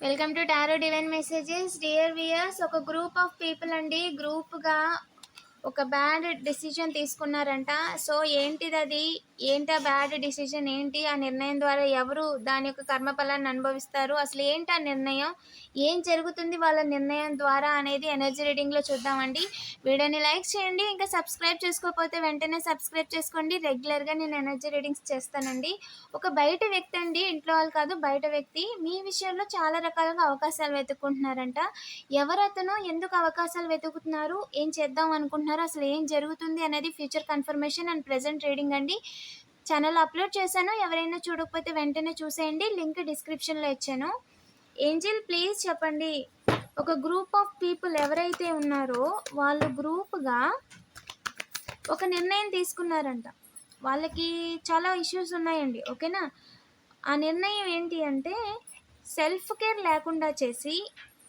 Welcome to tarot divine messages dear viewers ఒక group of people అండి. గ్రూప్గా ఒక బ్యాడ్ డిసిజన్ తీసుకున్నారంట. సో ఏంటిది అది? ఏంటి ఆ బ్యాడ్ డిసిజన్ ఏంటి ఆ నిర్ణయం ద్వారా ఎవరు దాని యొక్క కర్మఫలాన్ని అనుభవిస్తారు? అసలు ఏంటి ఆ నిర్ణయం? ఏం జరుగుతుంది వాళ్ళ నిర్ణయం ద్వారా అనేది ఎనర్జీ రీడింగ్లో చూద్దామండి. వీడియోని లైక్ చేయండి ఇంకా సబ్స్క్రైబ్ చేసుకోకపోతే వెంటనే సబ్స్క్రైబ్ చేసుకోండి. రెగ్యులర్గా నేను ఎనర్జీ రీడింగ్స్ చేస్తానండి. ఒక బయట వ్యక్తి అండి ఇంట్లో వాళ్ళు కాదు బయట వ్యక్తి మీ విషయంలో చాలా రకాలుగా అవకాశాలు వెతుక్కుంటున్నారంట. ఎవరు అతను? ఎందుకు అవకాశాలు వెతుకుతున్నారు? ఏం చేద్దాం అనుకుంటున్నారు? అసలు ఏం జరుగుతుంది అనేది future confirmation and present reading అండి. ఛానల్ అప్లోడ్ చేశాను. ఎవరైనా చూడకపోతే వెంటనే చూసేయండి. లింక్ డిస్క్రిప్షన్లో ఇచ్చాను. ఏంజిల్ ప్లీజ్ చెప్పండి. ఒక గ్రూప్ ఆఫ్ పీపుల్ ఎవరైతే ఉన్నారో వాళ్ళు గ్రూప్గా ఒక నిర్ణయం తీసుకున్నారంట. వాళ్ళకి చాలా ఇష్యూస్ ఉన్నాయండి. ఓకేనా ఆ నిర్ణయం ఏంటి అంటే సెల్ఫ్ కేర్ లేకుండా చేసి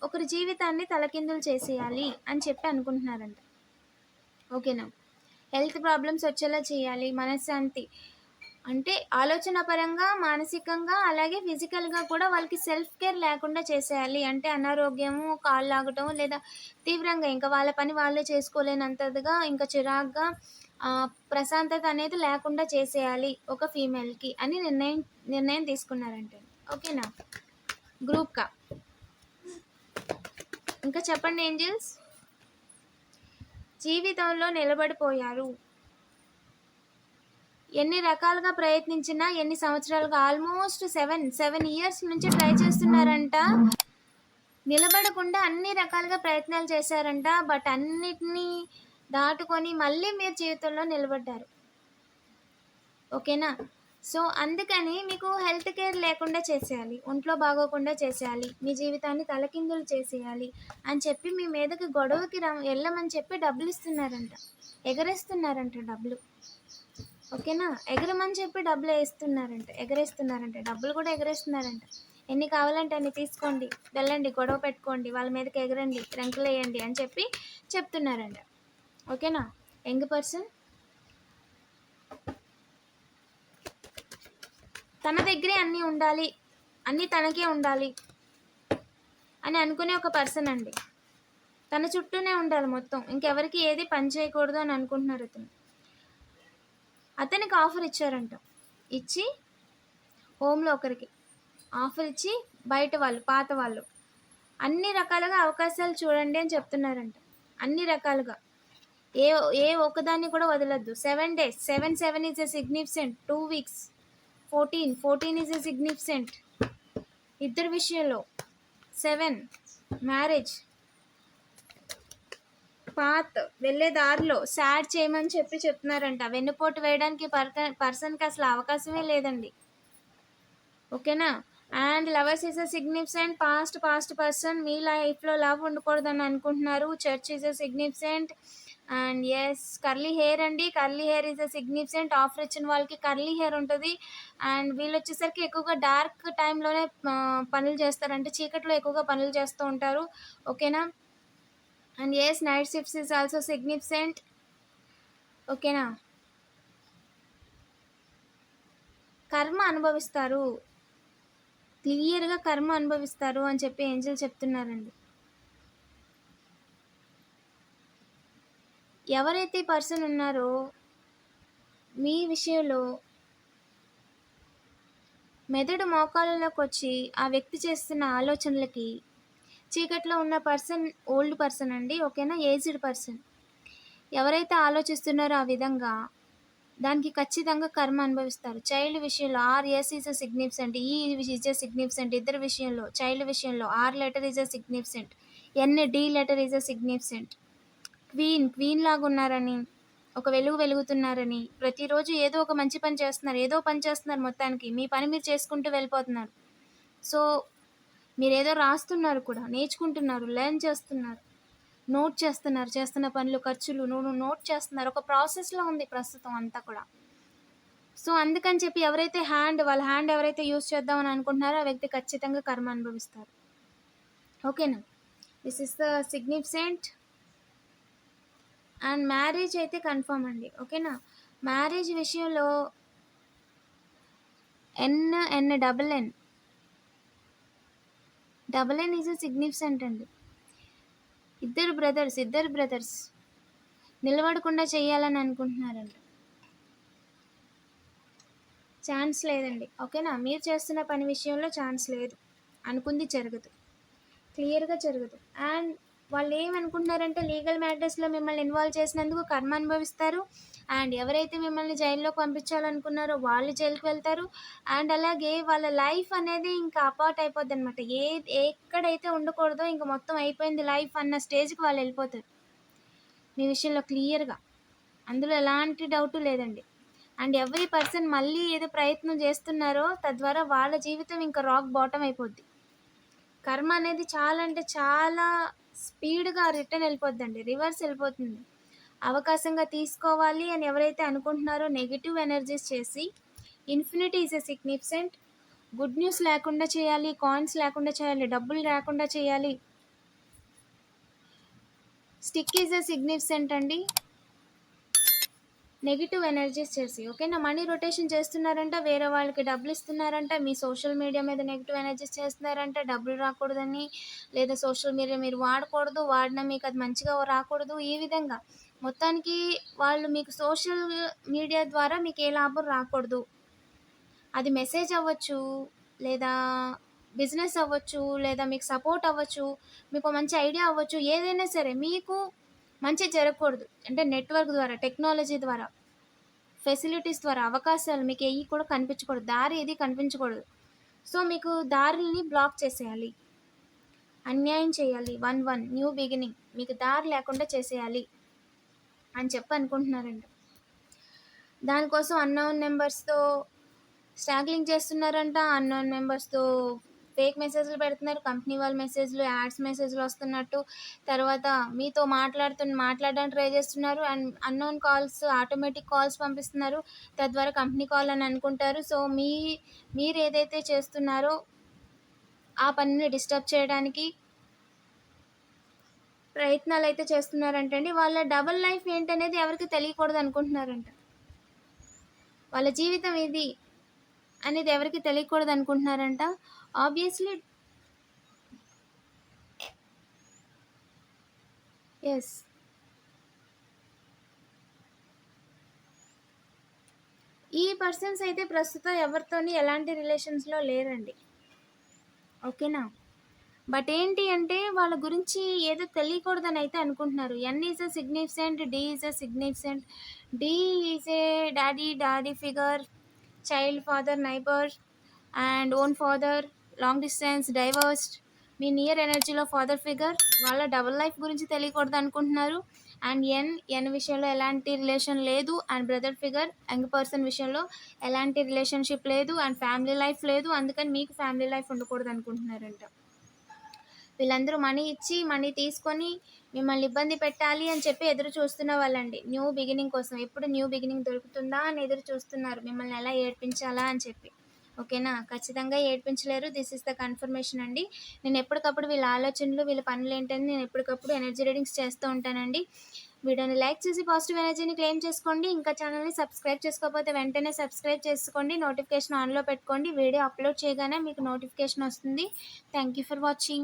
ఒకరి జీవితాన్ని తలకిందులు చేసేయాలి అని చెప్పి అనుకుంటున్నారంట. ఓకేనా హెల్త్ ప్రాబ్లమ్స్ వచ్చేలా చేయాలి మనశ్శాంతి. అంటే ఆలోచన పరంగా మానసికంగా అలాగే ఫిజికల్గా కూడా వాళ్ళకి సెల్ఫ్ కేర్ లేకుండా చేసేయాలి. అంటే అనారోగ్యము కాళ్ళు లాగటం లేదా తీవ్రంగా ఇంకా వాళ్ళ పని వాళ్ళే చేసుకోలేనంతగా ఇంకా చిరాగ్గా ప్రశాంతత అనేది లేకుండా చేసేయాలి ఒక ఫీమేల్కి అని నిర్ణయం నిర్ణయం తీసుకున్నారంటే. ఓకేనా గ్రూప్గా ఇంకా చెప్పండి ఏంజల్స్? జీవితంలో నిలబడిపోయారు. ఎన్ని రకాలుగా ప్రయత్నించినా ఎన్ని సంవత్సరాలుగా ఆల్మోస్ట్ సెవెన్ సెవెన్ ఇయర్స్ నుంచి ట్రై చేస్తున్నారంట. నిలబడకుండా అన్ని రకాలుగా ప్రయత్నాలు చేశారంట బట్ అన్నిటినీ దాటుకొని మళ్ళీ మీరు జీవితంలో నిలబడ్డారు. ఓకేనా? సో అందుకని మీకు హెల్త్ కేర్ లేకుండా చేసేయాలి ఒంట్లో బాగోకుండా చేసేయాలి మీ జీవితాన్ని తలకిందులు చేసేయాలి అని చెప్పి మీ మీదకి గొడవకి రా వెళ్ళమని చెప్పి డబ్బులు ఇస్తున్నారంట. ఎగరేస్తున్నారంట డబ్బులు. ఓకేనా? ఎగరమని చెప్పి డబ్బులు వేస్తున్నారంట ఎగరేస్తున్నారంట. డబ్బులు కూడా ఎగరేస్తున్నారంట. ఎన్ని కావాలంటే అన్ని తీసుకోండి వెళ్ళండి గొడవ పెట్టుకోండి వాళ్ళ మీదకి ఎగరండి రంకులు వేయండి అని చెప్పి చెప్తున్నారంట. ఓకేనా? యంగ్ పర్సన్ తన దగ్గరే అన్నీ ఉండాలి. అన్నీ తనకే ఉండాలి అని అనుకునే ఒక పర్సన్ అండి. తన చుట్టూనే ఉండాలి మొత్తం. ఇంకెవరికి ఏది పని చేయకూడదు అని అనుకుంటున్నారు అతను. అతనికి ఆఫర్ ఇచ్చారంట. ఇచ్చి హోమ్లో ఒకరికి ఆఫర్ ఇచ్చి బయట వాళ్ళు పాత వాళ్ళు. అన్ని రకాలుగా అవకాశాలు చూడండి అని చెప్తున్నారంట. అన్ని రకాలుగా. ఏ ఏ ఒక్కదాన్ని కూడా వదలొద్దు. Seven days seven seven is a significant two weeks fourteen. Fourteen is a significant ఇద్దరు విషయంలో. సెవెన్. మ్యారేజ్. పాత్ వెళ్ళే దారిలో సాడ్ చేయమని చెప్పి చెప్తున్నారంట. వెన్నుపోటు వేయడానికి పర్సన్ పర్సన్కి అసలు అవకాశమే లేదండి. ఓకేనా? And lovers is a significant past past person మీ లైఫ్లో లవ్ ఉండకూడదని అనుకుంటున్నారు. Church is a significant and S curly hair అండి. Curly hair is a significant offer ఇచ్చిన వాళ్ళకి కర్లీ హెయిర్ ఉంటుంది. అండ్ వీళ్ళు వచ్చేసరికి ఎక్కువగా డార్క్ టైంలోనే పనులు చేస్తారు. అంటే చీకట్లో ఎక్కువగా పనులు చేస్తూ ఉంటారు. ఓకేనా and S night shifts is also significant ఓకేనా కర్మ అనుభవిస్తారు. క్లియర్గా కర్మ అనుభవిస్తారు అని చెప్పి ఏంజల్ చెప్తున్నారండి. ఎవరైతే పర్సన్ ఉన్నారో మీ విషయంలో మెదడు మోకాళ్ళలోకి వచ్చి ఆ వ్యక్తి చేస్తున్న ఆలోచనలకి చీకట్లో ఉన్న పర్సన్ ఓల్డ్ పర్సన్ అండి ఓకేనా? Aged person. ఎవరైతే ఆలోచిస్తున్నారో ఆ విధంగా దానికి ఖచ్చితంగా కర్మ అనుభవిస్తారు. చైల్డ్ విషయంలో R S is a significant E is a significant ఇద్దరు విషయంలో చైల్డ్ విషయంలో R letter is a significant N D letter is a significant. Queen queen లాగా ఉన్నారని ఒక వెలుగు వెలుగుతున్నారని ప్రతిరోజు ఏదో ఒక మంచి పని చేస్తున్నారు ఏదో పని చేస్తున్నారు మొత్తానికి మీ పని మీరు చేసుకుంటూ వెళ్ళిపోతున్నారు. సో మీరు ఏదో రాస్తున్నారు కూడా నేర్చుకుంటున్నారు లెర్న్ చేస్తున్నారు. నోట్ చేస్తున్నారు చేస్తున్న పనులు ఖర్చులు నువ్వు నోట్ చేస్తున్నారు. ఒక ప్రాసెస్లో ఉంది ప్రస్తుతం అంతా కూడా. సో అందుకని చెప్పి ఎవరైతే హ్యాండ్ వాళ్ళ హ్యాండ్ ఎవరైతే యూస్ చేద్దామని అనుకుంటున్నారో ఆ వ్యక్తి ఖచ్చితంగా కర్మ అనుభవిస్తారు. ఓకేనా? This is the significant and marriage అయితే కన్ఫర్మ్ అండి. ఓకేనా? మ్యారేజ్ విషయంలో N N double N double N is significant అండి. ఇద్దరు బ్రదర్స్ ఇద్దరు బ్రదర్స్ నిలబడకుండా చేయాలని అనుకుంటున్నారంట. ఛాన్స్ లేదండి. ఓకేనా? మీరు చేస్తున్న పని విషయంలో ఛాన్స్ లేదు. అనుకుంది జరగదు. క్లియర్గా జరగదు. అండ్ వాళ్ళు ఏమనుకుంటున్నారంటే లీగల్ మ్యాటర్స్లో మిమ్మల్ని ఇన్వాల్వ్ చేసినందుకు కర్మ అనుభవిస్తారు. అండ్ ఎవరైతే మిమ్మల్ని జైల్లోకి పంపించాలనుకున్నారో వాళ్ళు జైలుకి వెళ్తారు. అండ్ అలాగే వాళ్ళ లైఫ్ అనేది ఇంకా అపార్ట్ అయిపోద్ది అనమాట ఏ ఎక్కడైతే ఉండకూడదో ఇంకా మొత్తం అయిపోయింది లైఫ్ అన్న స్టేజ్కి వాళ్ళు వెళ్ళిపోతారు. మీ విషయంలో క్లియర్గా. అందులో ఎలాంటి డౌట్ లేదండి. అండ్ ఎవ్రీ పర్సన్ మళ్ళీ ఏదో ప్రయత్నం చేస్తున్నారో తద్వారా వాళ్ళ జీవితం ఇంకా రాక్ బాటం అయిపోద్ది. కర్మ అనేది చాలా అంటే చాలా స్పీడ్గా రిటర్న్ వెళ్ళిపోద్దండి. రివర్స్ వెళ్ళిపోతుంది. అవకాశంగా తీసుకోవాలి అని ఎవరైతే అనుకుంటున్నారో నెగిటివ్ ఎనర్జీస్ చేసి infinity is a significant good news లేకుండా చేయాలి కాయిన్స్ లేకుండా చేయాలి డబ్బులు లేకుండా చేయాలి. స్టిక్ ఈజ్ ఎ సిగ్నిఫికెంట్ అండి. నెగిటివ్ ఎనర్జీస్ చేసి ఓకేనా మనీ రొటేషన్ చేస్తున్నారంట వేరే వాళ్ళకి డబ్బులు ఇస్తున్నారంట మీ సోషల్ మీడియా మీద నెగిటివ్ ఎనర్జీస్ చేస్తున్నారంట డబ్బులు రాకూడదని లేదా సోషల్ మీడియా మీరు వాడకూడదు వాడినా మీకు అది మంచిగా రాకూడదు ఈ విధంగా. మొత్తానికి వాళ్ళు మీకు సోషల్ మీడియా ద్వారా మీకు ఏ లాభం రాకూడదు. అది మెసేజ్ అవ్వచ్చు లేదా బిజినెస్ అవ్వచ్చు లేదా మీకు సపోర్ట్ అవ్వచ్చు మీకు మంచి ఐడియా అవ్వచ్చు ఏదైనా సరే మీకు మంచి జరగకూడదు. అంటే నెట్వర్క్ ద్వారా టెక్నాలజీ ద్వారా ఫెసిలిటీస్ ద్వారా అవకాశాలు మీకు ఏవి కూడా కనిపించకూడదు. దారి ఏది కనిపించకూడదు. సో మీకు దారిని బ్లాక్ చేసేయాలి. అన్యాయం చేయాలి. One one new beginning. మీకు దారి లేకుండా చేసేయాలి అని చెప్పి అనుకుంటున్నారండి దానికోసం అన్నోన్ నెంబర్స్తో స్టాగ్లింగ్ చేస్తున్నారంట. అన్నోన్ నెంబర్స్తో ఫేక్ మెసేజ్లు పెడుతున్నారు. కంపెనీ వాళ్ళ మెసేజ్లు యాడ్స్ మెసేజ్లు వస్తున్నట్టు. తర్వాత మీతో మాట్లాడుతున్న మాట్లాడడానికి ట్రై చేస్తున్నారు. And unknown calls automatic calls పంపిస్తున్నారు. తద్వారా కంపెనీ కాల్ అని అనుకుంటారు. సో మీ మీరు ఏదైతే చేస్తున్నారో ఆ పనిని డిస్టర్బ్ చేయడానికి ప్రయత్నాలు అయితే చేస్తున్నారంటండి. వాళ్ళ డబల్ లైఫ్ ఏంటనేది ఎవరికి తెలియకూడదు అనుకుంటున్నారంట. వాళ్ళ జీవితం ఇది అనేది ఎవరికి తెలియకూడదు అనుకుంటున్నారంట. ఆబ్వియస్లీ ఎస్ ఈ పర్సన్స్ అయితే ప్రస్తుతం ఎవరితోని ఎలాంటి రిలేషన్స్లో లేరండి. ఓకేనా? బట్ ఏంటి అంటే వాళ్ళ గురించి ఏదో తెలియకూడదని అయితే అనుకుంటున్నారు. N is a significant D is a significant D is a daddy daddy figure child father neighbour and own father long distance divorced me near ఎనర్జీలో ఫాదర్ ఫిగర్ వాళ్ళ డబుల్ లైఫ్ గురించి తెలియకూడదు అనుకుంటున్నారు. అండ్ ఎన్ ఎన్ విషయంలో ఎలాంటి రిలేషన్ లేదు. And brother figure young person విషయంలో ఎలాంటి రిలేషన్షిప్ లేదు. అండ్ ఫ్యామిలీ లైఫ్ లేదు. అందుకని మీకు ఫ్యామిలీ లైఫ్ ఉండకూడదు అనుకుంటున్నారంట. వీళ్ళందరూ మనీ ఇచ్చి మనీ తీసుకొని మిమ్మల్ని ఇబ్బంది పెట్టాలి అని చెప్పి ఎదురు చూస్తున్న వాళ్ళండి. న్యూ బిగినింగ్ కోసం. ఎప్పుడు న్యూ బిగినింగ్ దొరుకుతుందా అని ఎదురు చూస్తున్నారు. మిమ్మల్ని ఎలా ఏడ్పించాలా అని చెప్పి. ఓకేనా? ఖచ్చితంగా ఏడ్పించలేరు. దిస్ ఇస్ ద కన్ఫర్మేషన్ అండి. నేను ఎప్పటికప్పుడు వీళ్ళ ఆలోచనలు వీళ్ళ పనులు ఏంటని నేను ఎప్పటికప్పుడు ఎనర్జీ రీడింగ్స్ చేస్తూ ఉంటానండి. వీడియోని లైక్ చేసి పాజిటివ్ ఎనర్జీని క్లెయిమ్ చేసుకోండి. ఇంకా ఛానల్ని సబ్స్క్రైబ్ చేసుకోకపోతే వెంటనే సబ్స్క్రైబ్ చేసుకోండి. నోటిఫికేషన్ ఆన్లో పెట్టుకోండి. వీడియో అప్లోడ్ చేయగానే మీకు నోటిఫికేషన్ వస్తుంది. Thank you for watching